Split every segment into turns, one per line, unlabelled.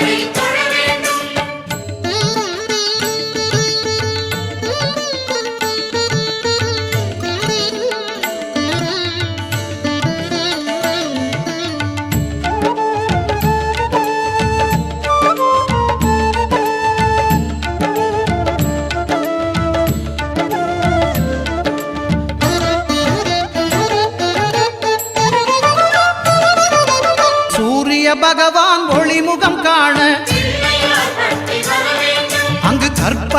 சூரிய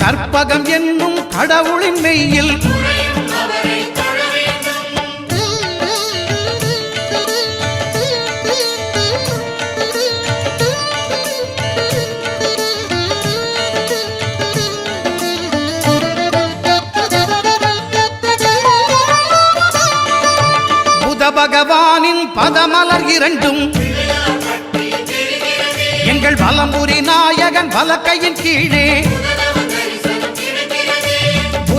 கற்பகம் என்னும் கடவுளின் மெய்யில் பகவானின் பதமலர் இரண்டும் எங்கள் வலம்புரி நாயகன் வலக்கையின் கீழே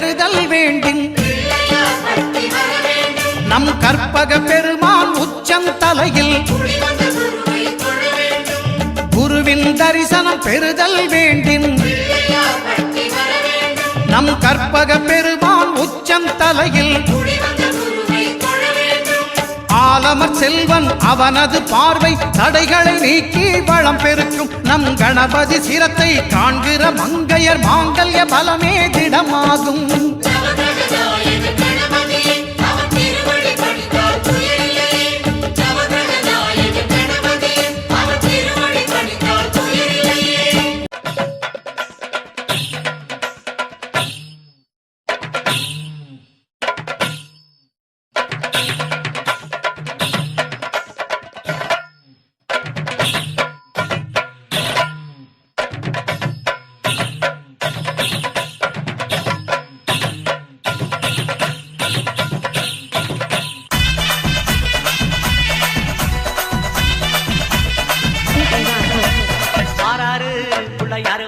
பெறுதல் வேண்டின். நம் கற்பக பெருமான் உச்சந்தலையில் குருவின் தரிசனம் பெறுதல் வேண்டின். நம் கற்பக பெருமான் உச்சம் தலையில் பாலமர் செல்வன் அவனது பார்வை தடைகளை நீக்கி வளம் பெருக்கும். நம் கணபதி சிரத்தை காண்கிற மங்கையர் மாங்கல்ய பலமே திடமாகும்.
பிள்ளையாரு மாறாரு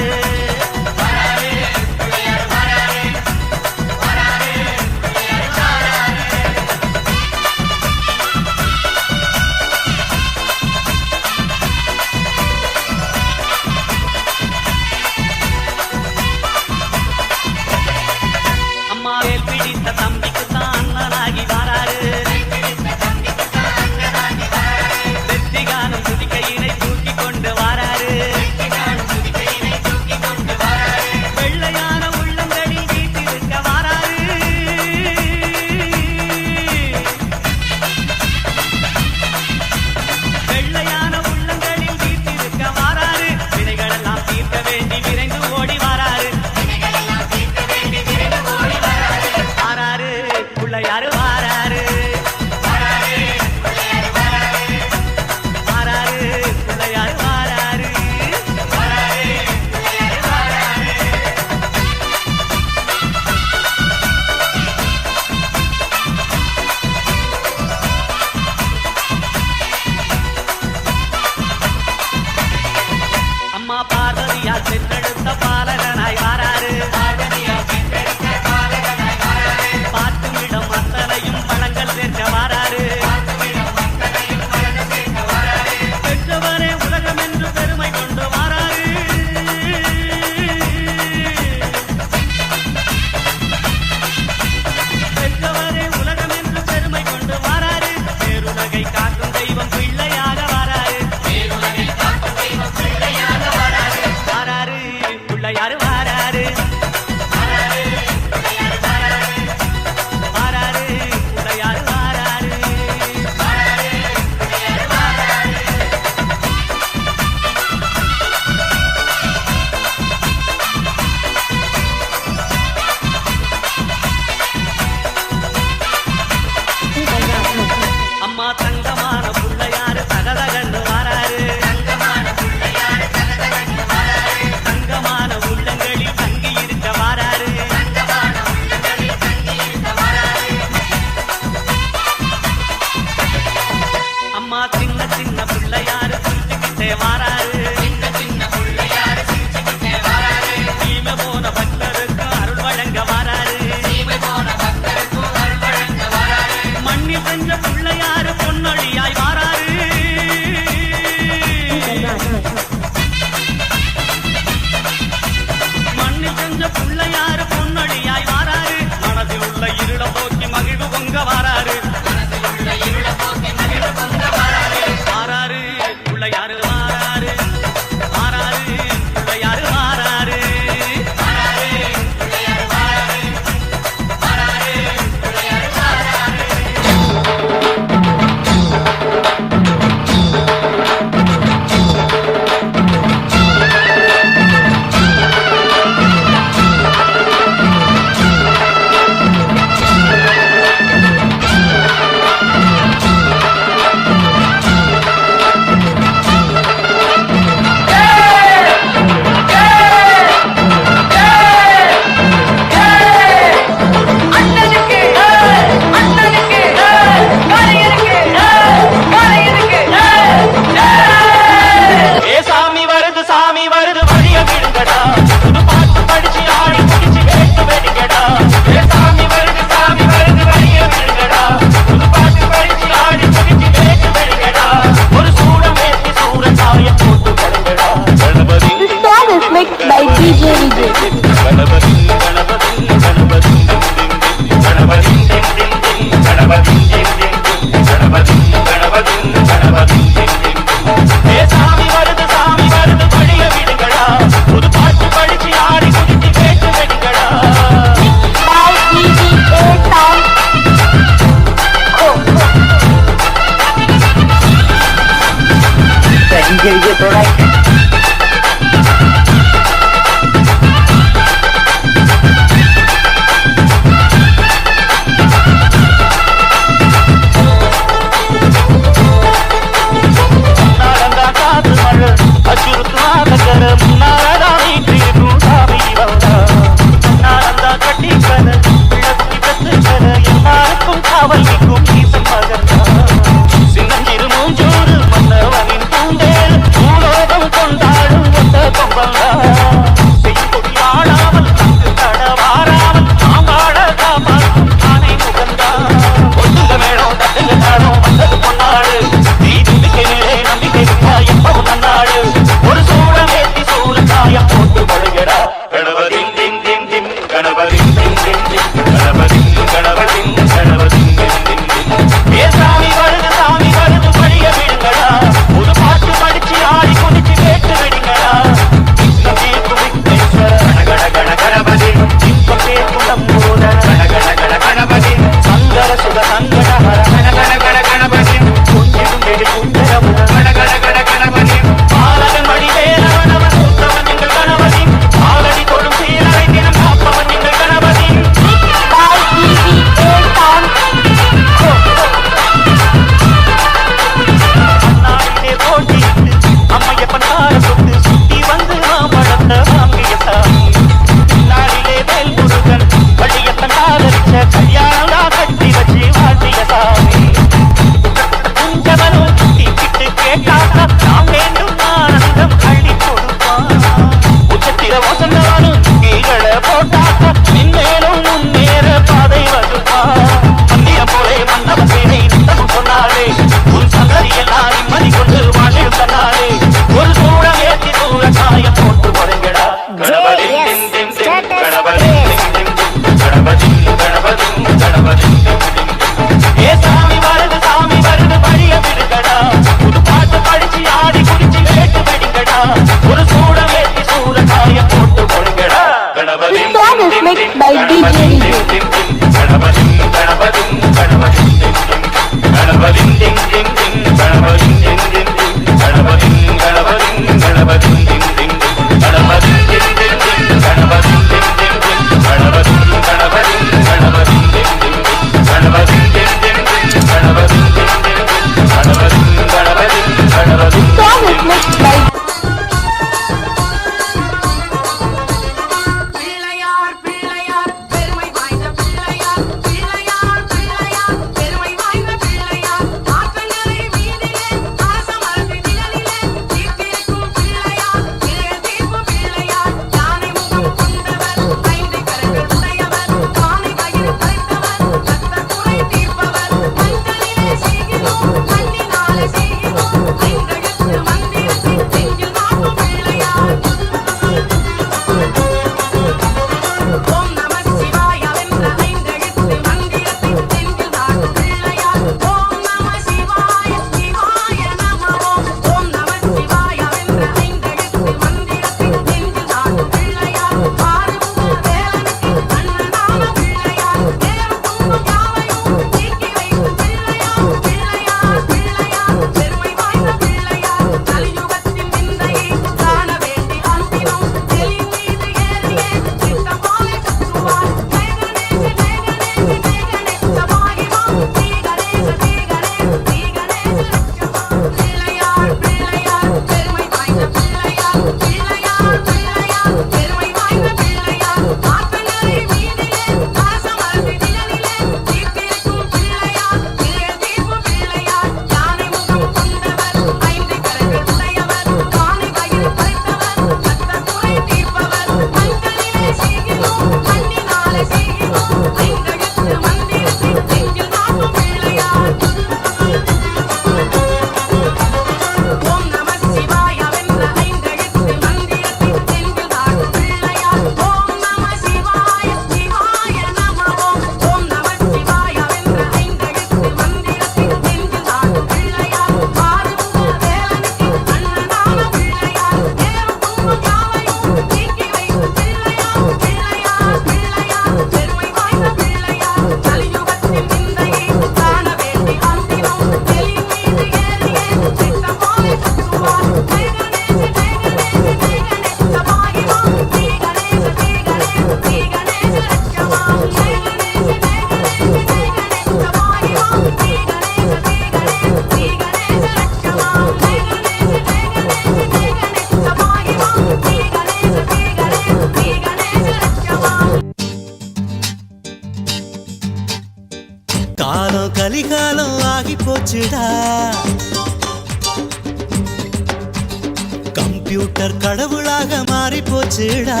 கம்ப்யூட்டர் கடவுளாக மாறி போச்சுடா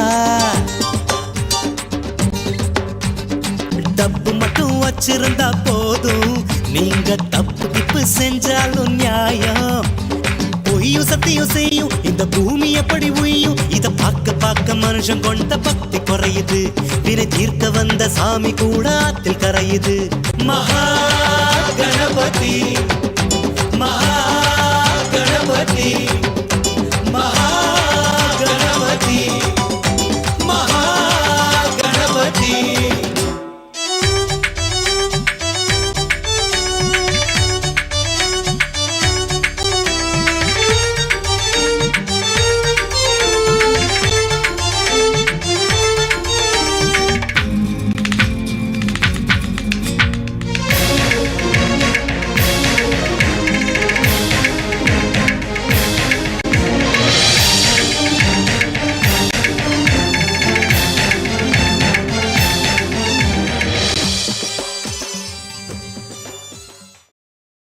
டப்பு மட்டும் வச்சிருந்தா போதும். நீங்க தப்பு திப்பு செஞ்சாலும் நியாயம். பொய்யும் சத்தியம் செய்யும். இந்த பூமி எப்படி உய்யும்? இத பார்க்க பார்க்க மனுஷன் கொண்ட பக்தி குறையுது. வினை தீர்க்க வந்த சாமி கூட ஆத்தில் கரையுது. மகா கணபதி மகா கணபதி.